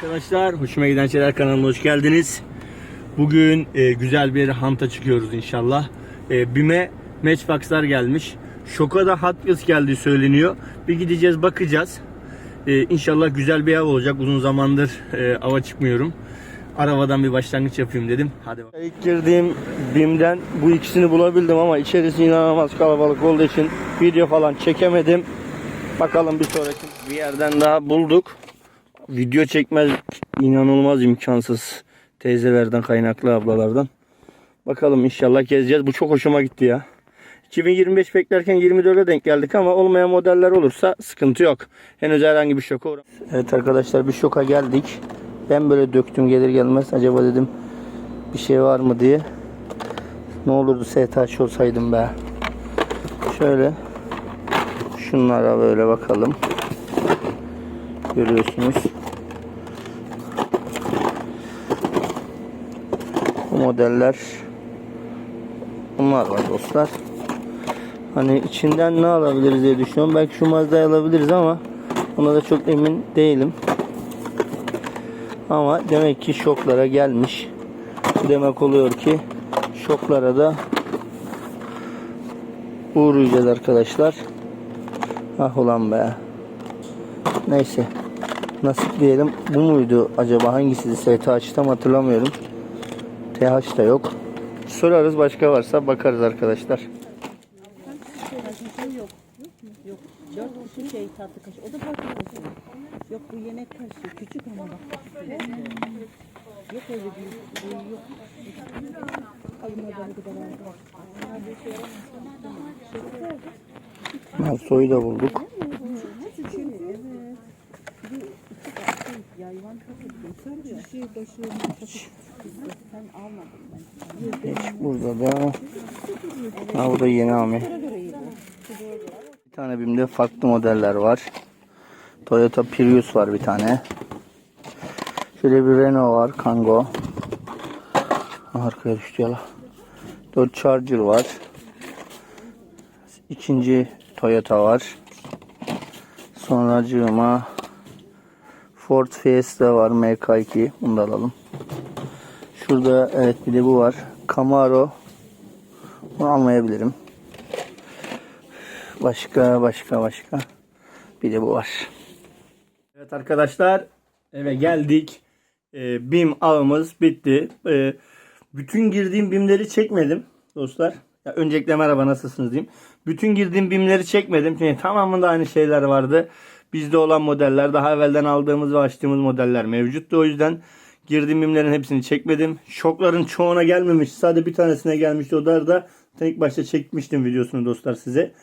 Arkadaşlar hoşuma giden şeyler kanalına hoş geldiniz. Bugün e, güzel bir hanta çıkıyoruz inşallah. E, BİM'e Matchbox'lar gelmiş. Şoka da Hot Wheels geldiği söyleniyor. Bir gideceğiz bakacağız. E, inşallah güzel bir av olacak. Uzun zamandır e, ava çıkmıyorum. Arabadan bir başlangıç yapayım dedim. Hadi bakalım. İlk girdiğim BİM'den bu ikisini bulabildim ama içerisi inanılmaz kalabalık olduğu için video falan çekemedim. Bakalım bir sonraki bir yerden daha bulduk. Video çekmez inanılmaz imkansız teyzelerden kaynaklı ablalardan. Bakalım inşallah gezeceğiz. Bu çok hoşuma gitti ya. 2025 beklerken 24'e denk geldik ama olmayan modeller olursa sıkıntı yok. Henüz herhangi bir şoka uğram. Evet arkadaşlar bir şoka geldik. Ben böyle döktüm gelir gelmez acaba dedim bir şey var mı diye. Ne olurdu STH olsaydım be. Şöyle şunlara böyle bakalım. Görüyorsunuz. Modeller bunlar var dostlar. Hani içinden ne alabiliriz diye düşünüyorum. Belki şu Mazda'yı alabiliriz ama ona da çok emin değilim. Ama demek ki şoklara gelmiş. Demek oluyor ki şoklara da uğrayacağız arkadaşlar. Ah ulan be. Neyse. Nasip diyelim. Bu muydu acaba? Hangisi STH tam hatırlamıyorum. TH da yok. Sorarız başka varsa bakarız arkadaşlar. Yok. Şey tatlı kaşığı. O da farklı kaşığı. Yok bu yemek kaşığı. Küçük ama bak. Yok öyle bir şey yok. Alınmadan kadar yaramazsın. Soyu da bulduk. De yayvan kaşığı. Sen diyor. Şey başı Ben. Burada da ha, bu da yeni ami. Bir tane BİM'de farklı modeller var. Toyota Prius var bir tane. Şöyle bir Renault var. Kangoo. Arkaya düştü yala. 4 Charger var. İkinci Toyota var. Sonracığıma Ford Fiesta var MK2. Bunu da alalım. Şurada evet bir de bu var. Camaro. Bunu almayabilirim. Başka başka başka. Bir de bu var. Evet arkadaşlar eve geldik. Ee, BİM avımız bitti. Ee, bütün girdiğim BİM'leri çekmedim dostlar. Ya öncelikle merhaba nasılsınız diyeyim. Bütün girdiğim BİM'leri çekmedim. Çünkü tamamında aynı şeyler vardı. Bizde olan modeller daha evvelden aldığımız ve açtığımız modeller mevcuttu. O yüzden girdiğim BİM'lerin hepsini çekmedim. Şokların çoğuna gelmemiş. Sadece bir tanesine gelmişti. O da ilk başta çekmiştim videosunu dostlar size.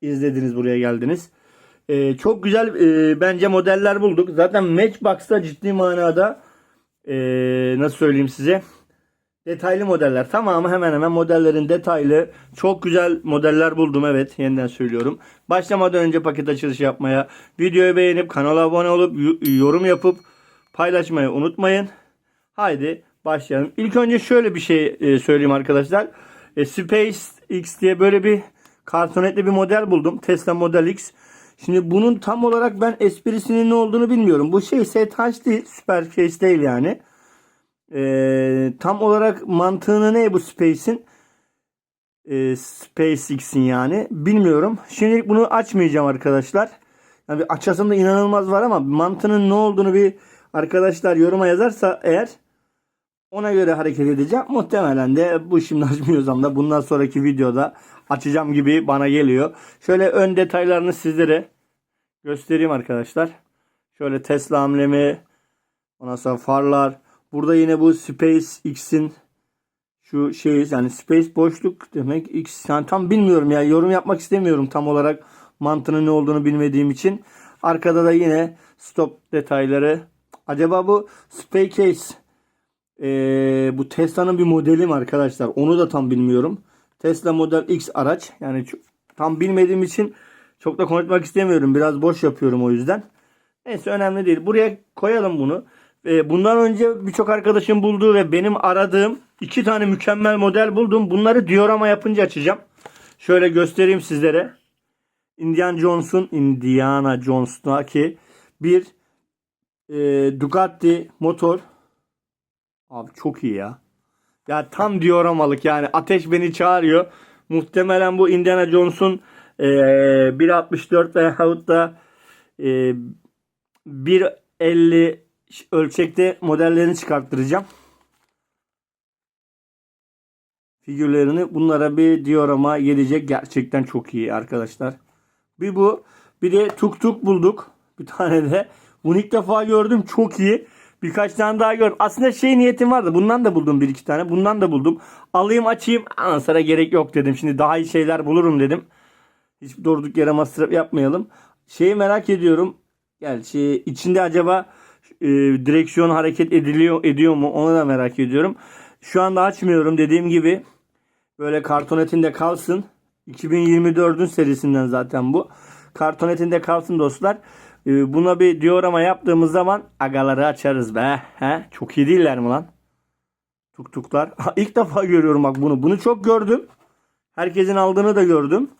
İzlediniz buraya geldiniz. Ee, çok güzel e, bence modeller bulduk. Zaten Matchbox'ta ciddi manada e, nasıl söyleyeyim size detaylı modeller. Tamamı hemen hemen modellerin detaylı. Çok güzel modeller buldum evet yeniden söylüyorum. Başlamadan önce paket açılışı yapmaya, videoyu beğenip kanala abone olup yorum yapıp paylaşmayı unutmayın. Haydi başlayalım. İlk önce şöyle bir şey e, söyleyeyim arkadaşlar. E, Space X diye böyle bir kartonetli bir model buldum. Tesla Model X. Şimdi bunun tam olarak ben esprisinin ne olduğunu bilmiyorum. Bu şey STH değil. Super Case değil yani. E, tam olarak mantığını ne bu Space'in? E, SpaceX'in yani. Bilmiyorum. Şimdilik bunu açmayacağım arkadaşlar. Yani açasım da inanılmaz var ama mantığının ne olduğunu bir arkadaşlar yoruma yazarsa eğer ona göre hareket edeceğim. Muhtemelen de bu şimdi açmıyorsam da bundan sonraki videoda açacağım gibi bana geliyor. Şöyle ön detaylarını sizlere göstereyim arkadaşlar. Şöyle Tesla amblemi. Ondan sonra farlar. Burada yine bu SpaceX'in şu şey yani space boşluk demek X yani tam bilmiyorum ya yorum yapmak istemiyorum tam olarak mantığının ne olduğunu bilmediğim için. Arkada da yine stop detayları. Acaba bu Space Case ee, bu Tesla'nın bir modeli mi arkadaşlar? Onu da tam bilmiyorum. Tesla Model X araç. Yani tam bilmediğim için çok da konuşmak istemiyorum. Biraz boş yapıyorum o yüzden. Neyse önemli değil. Buraya koyalım bunu. Ee, bundan önce birçok arkadaşım bulduğu ve benim aradığım iki tane mükemmel model buldum. Bunları diorama yapınca açacağım. Şöyle göstereyim sizlere. Indiana Jones'un Indiana Jones'taki bir e, Ducati motor. Abi çok iyi ya. Ya tam dioramalık yani. Ateş beni çağırıyor. Muhtemelen bu Indiana Jones'un e, 1.64 veyahut da e, 1.50 ölçekte modellerini çıkarttıracağım. Figürlerini bunlara bir diorama gelecek. Gerçekten çok iyi arkadaşlar. Bir bu. Bir de tuk tuk bulduk. Bir tane de. Bunu ilk defa gördüm. Çok iyi. Birkaç tane daha gördüm. Aslında şey niyetim vardı. Bundan da buldum bir iki tane. Bundan da buldum. Alayım açayım. Ondan sonra gerek yok dedim. Şimdi daha iyi şeyler bulurum dedim. Hiç durduk yere masraf yapmayalım. Şeyi merak ediyorum. Gerçi içinde acaba e, direksiyon hareket ediliyor ediyor mu onu da merak ediyorum. Şu anda açmıyorum dediğim gibi. Böyle kartonetinde kalsın. 2024'ün serisinden zaten bu. Kartonetinde kalsın dostlar. Ee, Buna bir diorama yaptığımız zaman agaları açarız be. He? Çok iyi değiller mi lan? Tuktuklar. İlk defa görüyorum bak bunu. Bunu çok gördüm. Herkesin aldığını da gördüm.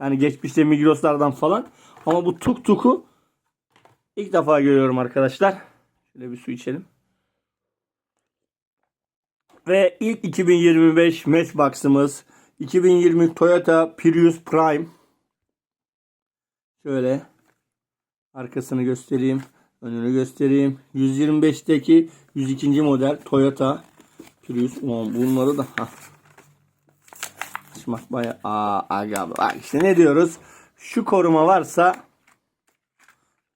Yani geçmişte Migros'lardan falan. Ama bu tuk tuku ilk defa görüyorum arkadaşlar. Şöyle bir su içelim. Ve ilk 2025 Matchbox'ımız 2020 Toyota Prius Prime. Şöyle arkasını göstereyim. Önünü göstereyim. 125'teki 102. model Toyota Prius. Ulan bunları da. Açmak bayağı aa aga bak işte ne diyoruz? Şu koruma varsa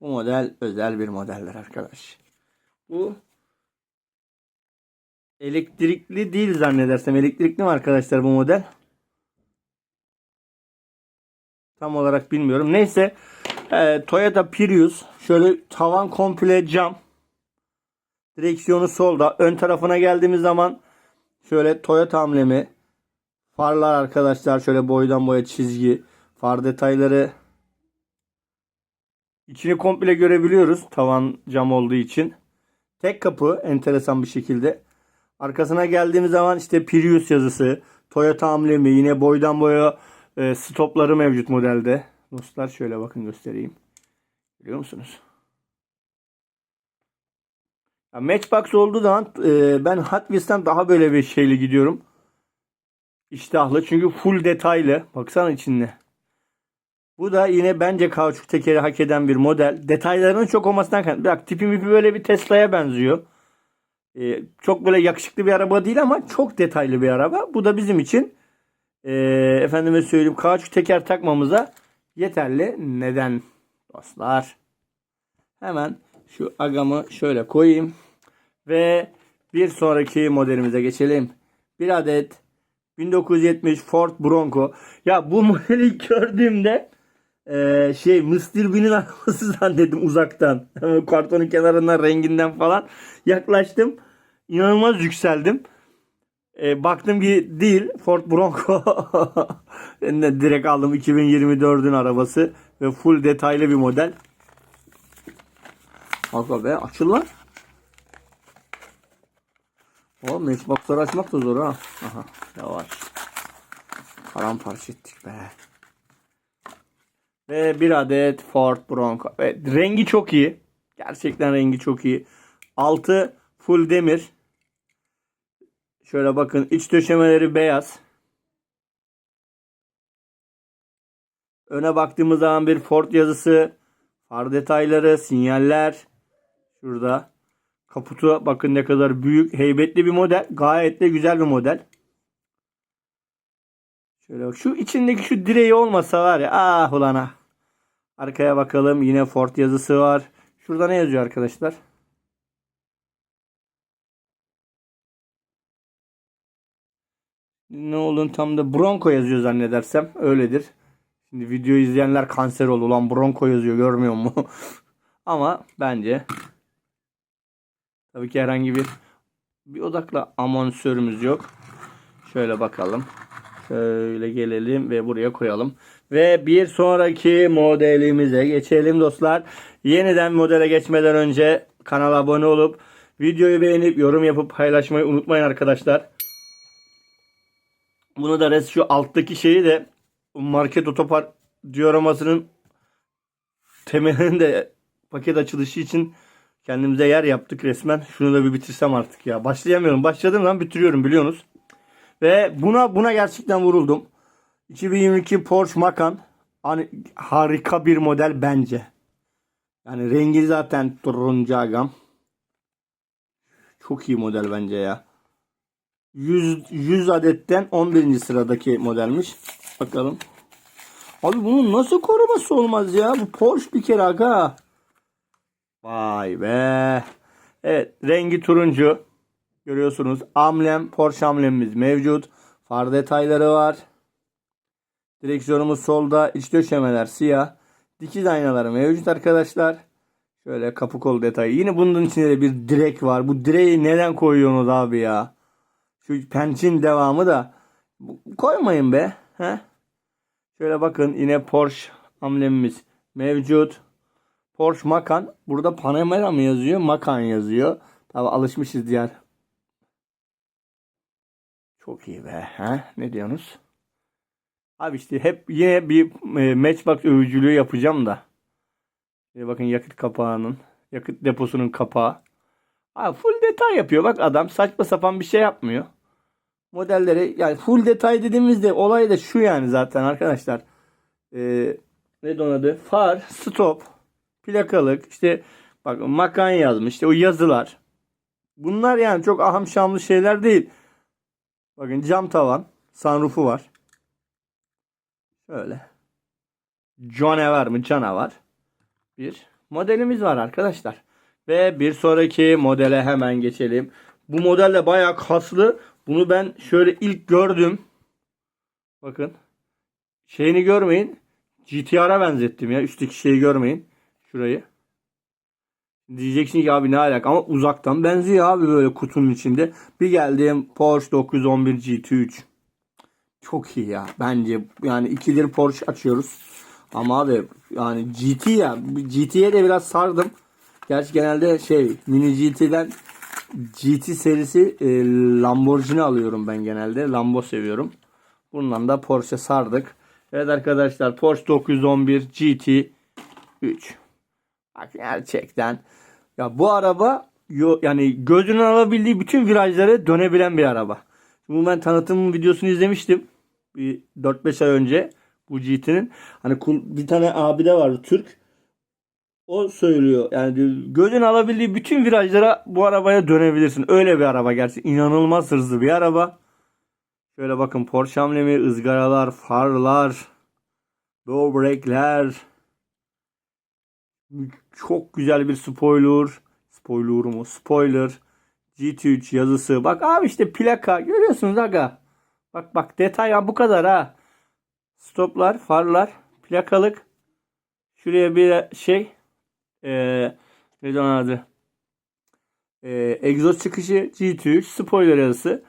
bu model özel bir modeller arkadaş. Bu Elektrikli değil zannedersem. Elektrikli mi arkadaşlar bu model? Tam olarak bilmiyorum. Neyse. E, Toyota Prius. Şöyle tavan komple cam. Direksiyonu solda. Ön tarafına geldiğimiz zaman şöyle Toyota amblemi. Farlar arkadaşlar şöyle boydan boya çizgi. Far detayları. İçini komple görebiliyoruz. Tavan cam olduğu için. Tek kapı enteresan bir şekilde. Arkasına geldiğimiz zaman işte Prius yazısı, Toyota amblemi, yine boydan boya e, stopları mevcut modelde. Dostlar şöyle bakın göstereyim. Görüyor musunuz? Ya Matchbox olduğu zaman e, ben Hot Wheels'ten daha böyle bir şeyle gidiyorum. İştahlı çünkü full detaylı. Baksana içinde. Bu da yine bence kauçuk tekeri hak eden bir model. Detaylarının çok olmasından kaynaklı. Bak tipi mipi böyle bir Tesla'ya benziyor. Ee, çok böyle yakışıklı bir araba değil ama çok detaylı bir araba. Bu da bizim için e, efendime söyleyeyim kauçuk teker takmamıza yeterli. Neden dostlar? Hemen şu agamı şöyle koyayım ve bir sonraki modelimize geçelim. Bir adet 1970 Ford Bronco. Ya bu modeli gördüğümde e, şey Mr. Bean'in arabası zannettim uzaktan. Kartonun kenarından renginden falan yaklaştım. İnanılmaz yükseldim. E, baktım ki değil Ford Bronco. direkt aldım 2024'ün arabası ve full detaylı bir model. Aga be açıl lan. O matchboxları açmak da zor ha. Aha yavaş. Paramparça ettik be. Ve bir adet Ford Bronco. Evet, rengi çok iyi. Gerçekten rengi çok iyi. Altı full demir. Şöyle bakın iç döşemeleri beyaz. Öne baktığımız zaman bir Ford yazısı, far detayları, sinyaller. Şurada. Kaputu bakın ne kadar büyük, heybetli bir model. Gayet de güzel bir model. Şöyle bak. Şu içindeki şu direği olmasa var ya. Ah ulan ah. Arkaya bakalım. Yine Ford yazısı var. Şurada ne yazıyor arkadaşlar? Ne olduğunu tam da Bronco yazıyor zannedersem. Öyledir. Şimdi video izleyenler kanser oldu. Ulan Bronco yazıyor görmüyor mu? Ama bence tabii ki herhangi bir bir odakla amonsörümüz yok. Şöyle bakalım. Şöyle gelelim ve buraya koyalım. Ve bir sonraki modelimize geçelim dostlar. Yeniden modele geçmeden önce kanala abone olup videoyu beğenip yorum yapıp paylaşmayı unutmayın arkadaşlar. Bunu da res şu alttaki şeyi de market otopark dioramasının temelinin de paket açılışı için Kendimize yer yaptık resmen. Şunu da bir bitirsem artık ya. Başlayamıyorum. Başladığım zaman bitiriyorum biliyorsunuz. Ve buna buna gerçekten vuruldum. 2022 Porsche Macan hani harika bir model bence. Yani rengi zaten turuncu agam. Çok iyi model bence ya. 100, 100 adetten 11. sıradaki modelmiş. Bakalım. Abi bunun nasıl koruması olmaz ya? Bu Porsche bir kere aga. Vay be. Evet rengi turuncu. Görüyorsunuz amblem Porsche amblemimiz mevcut. Far detayları var. Direksiyonumuz solda. iç döşemeler siyah. Dikiz aynaları mevcut arkadaşlar. Şöyle kapı kol detayı. Yine bunun içinde de bir direk var. Bu direği neden koyuyorsunuz abi ya? Şu pençin devamı da koymayın be. He? Şöyle bakın yine Porsche amblemimiz mevcut. Porsche Macan. Burada Panamera mı yazıyor? Macan yazıyor. Tabi alışmışız diğer. Çok iyi be. He? Ne diyorsunuz? Abi işte hep yine bir e, Matchbox övücülüğü yapacağım da. Bakın yakıt kapağının, yakıt deposunun kapağı. Abi full detay yapıyor. Bak adam saçma sapan bir şey yapmıyor. Modelleri yani full detay dediğimizde olay da şu yani zaten arkadaşlar. E, ne onun adı? Far, stop, plakalık, işte bak makan yazmış. işte o yazılar. Bunlar yani çok aham şamlı şeyler değil. Bakın cam tavan, sunroofu var. Şöyle. Canavar mı? Canavar. Bir modelimiz var arkadaşlar. Ve bir sonraki modele hemen geçelim. Bu model de bayağı kaslı. Bunu ben şöyle ilk gördüm. Bakın. Şeyini görmeyin. GTR'a benzettim ya. Üstteki şeyi görmeyin. Şurayı. Diyeceksin ki abi ne alaka ama uzaktan benziyor abi böyle kutunun içinde. Bir geldim Porsche 911 GT3. Çok iyi ya. Bence yani ikidir Porsche açıyoruz. Ama abi yani GT ya. GT'ye de biraz sardım. Gerçi genelde şey mini GT'den GT serisi e, Lamborghini alıyorum ben genelde. Lambo seviyorum. Bundan da Porsche sardık. Evet arkadaşlar Porsche 911 GT 3. Bak gerçekten ya bu araba yani gözünün alabildiği bütün virajları dönebilen bir araba. Bunu ben tanıtım videosunu izlemiştim. Bir 4-5 ay önce bu GT'nin. Hani bir tane abi de vardı Türk. O söylüyor. Yani gözün alabildiği bütün virajlara bu arabaya dönebilirsin. Öyle bir araba gerçekten. inanılmaz hızlı bir araba. Şöyle bakın Porsche amblemi, ızgaralar, farlar, low brake'ler. Çok güzel bir spoiler. Spoiler mu? Spoiler. GT3 yazısı. Bak abi işte plaka. Görüyorsunuz aga. Bak bak detay ya bu kadar ha. Stoplar, farlar, plakalık. Şuraya bir şey. Eee ne onun adı? Eee egzoz çıkışı GT3 spoiler yazısı.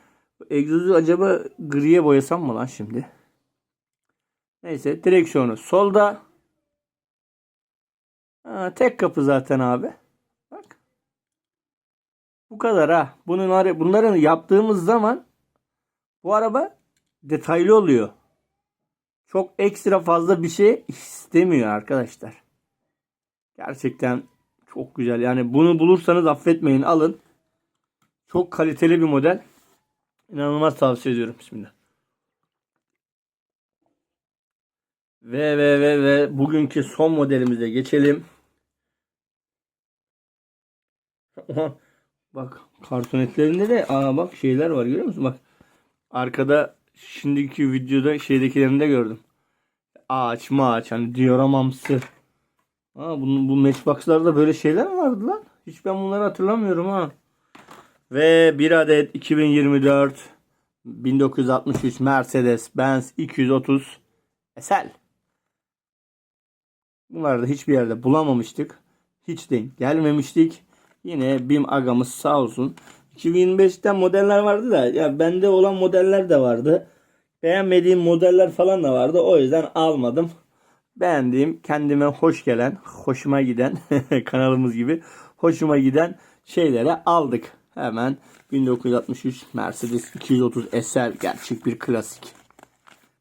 Egzozu acaba griye boyasam mı lan şimdi? Neyse direksiyonu solda. Ha, tek kapı zaten abi. Bak. Bu kadar ha. Bunun, bunların yaptığımız zaman bu araba detaylı oluyor. Çok ekstra fazla bir şey istemiyor arkadaşlar. Gerçekten çok güzel. Yani bunu bulursanız affetmeyin alın. Çok kaliteli bir model. İnanılmaz tavsiye ediyorum. Bismillah. Ve ve ve ve bugünkü son modelimize geçelim. bak kartonetlerinde de aa bak şeyler var görüyor musun? Bak arkada şimdiki videoda şeydekilerini de gördüm. Ağaç ağaç hani dioramamsı. Aa bunun bu matchbox'larda böyle şeyler mi vardı lan? Hiç ben bunları hatırlamıyorum ha. Ve bir adet 2024 1963 Mercedes Benz 230 SL. Bunları da hiçbir yerde bulamamıştık. Hiç denk gelmemiştik. Yine BİM agamız sağ olsun. 2025'ten modeller vardı da ya bende olan modeller de vardı. Beğenmediğim modeller falan da vardı. O yüzden almadım. Beğendiğim, kendime hoş gelen, hoşuma giden kanalımız gibi hoşuma giden şeylere aldık. Hemen 1963 Mercedes 230 SL gerçek bir klasik.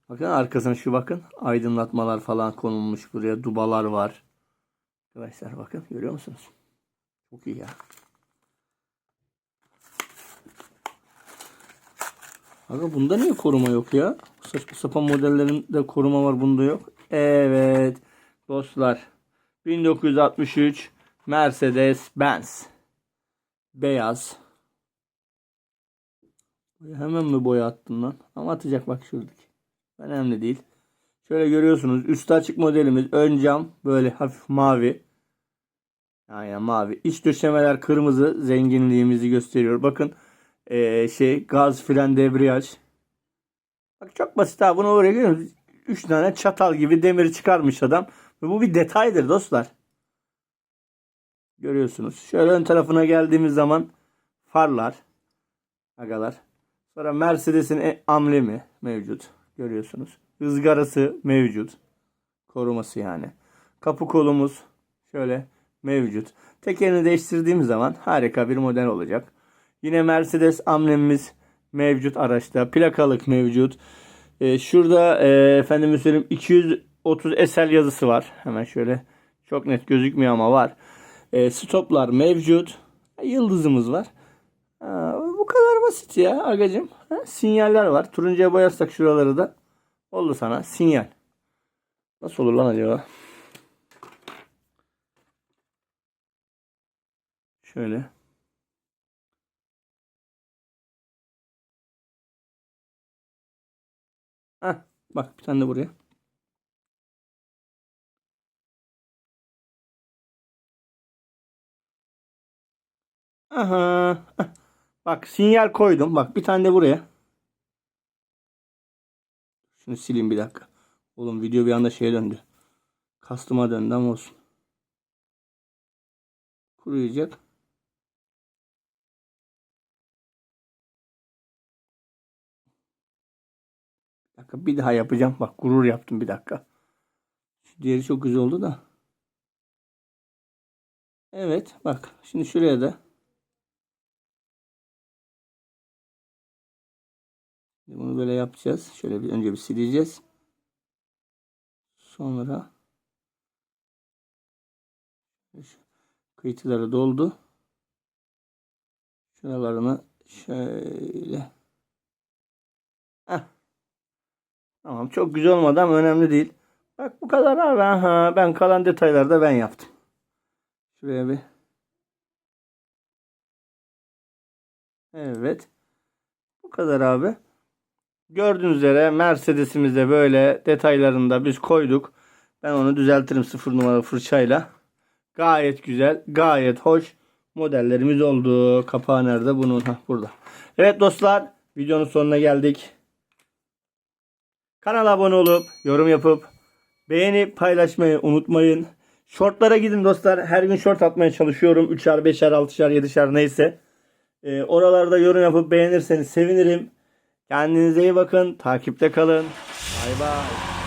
Bakın arkasına şu bakın. Aydınlatmalar falan konulmuş buraya. Dubalar var. Arkadaşlar bakın görüyor musunuz? Çok iyi ya. Aga bunda niye koruma yok ya? Saçma sapan modellerinde koruma var bunda yok. Evet dostlar. 1963 Mercedes Benz. Beyaz. Hemen mi boya attın lan? Ama atacak bak şuradaki. Önemli değil. Şöyle görüyorsunuz üstü açık modelimiz. Ön cam böyle hafif mavi. Aynen mavi. İç döşemeler kırmızı. Zenginliğimizi gösteriyor. Bakın eee, şey gaz fren debriyaj. Bak çok basit ha. Bunu oraya görüyorsunuz. 3 tane çatal gibi demir çıkarmış adam. Ve bu bir detaydır dostlar. Görüyorsunuz. Şöyle ön tarafına geldiğimiz zaman farlar. Agalar. Sonra Mercedes'in e- amblemi mevcut. Görüyorsunuz. Izgarası mevcut. Koruması yani. Kapı kolumuz şöyle mevcut. Tekerini değiştirdiğimiz zaman harika bir model olacak. Yine Mercedes amblemimiz mevcut araçta. Plakalık mevcut. Ee, şurada e, efendim söyleyeyim 230 SL yazısı var. Hemen şöyle çok net gözükmüyor ama var. Ee, stoplar mevcut. Yıldızımız var. Ha, bu kadar basit ya agacım. Ha, sinyaller var. Turuncuya boyarsak şuraları da oldu sana sinyal. Nasıl olur lan acaba? Şöyle. Heh, bak bir tane de buraya. Aha. Bak sinyal koydum. Bak bir tane de buraya. Şunu sileyim bir dakika. Oğlum video bir anda şeye döndü. Kastıma döndü ama olsun. Kuruyacak. Dakika bir daha yapacağım. Bak gurur yaptım bir dakika. Şu diğeri çok güzel oldu da. Evet bak şimdi şuraya da Bunu böyle yapacağız. Şöyle bir önce bir sileceğiz. Sonra kıytıları doldu. Şuralarını şöyle Heh. Tamam çok güzel olmadı ama önemli değil. Bak bu kadar abi. Aha, ben kalan detayları da ben yaptım. Şuraya bir Evet. Bu kadar abi. Gördüğünüz üzere Mercedes'imizde böyle detaylarını da biz koyduk. Ben onu düzeltirim sıfır numaralı fırçayla. Gayet güzel, gayet hoş modellerimiz oldu. Kapağı nerede bunun? Hah, burada. Evet dostlar, videonun sonuna geldik. Kanala abone olup, yorum yapıp, beğenip paylaşmayı unutmayın. Shortlara gidin dostlar. Her gün short atmaya çalışıyorum. 3'er, 5'er, 6'şer, 7'şer neyse. Ee, oralarda yorum yapıp beğenirseniz sevinirim. Kendinize iyi bakın. Takipte kalın. Bay bay.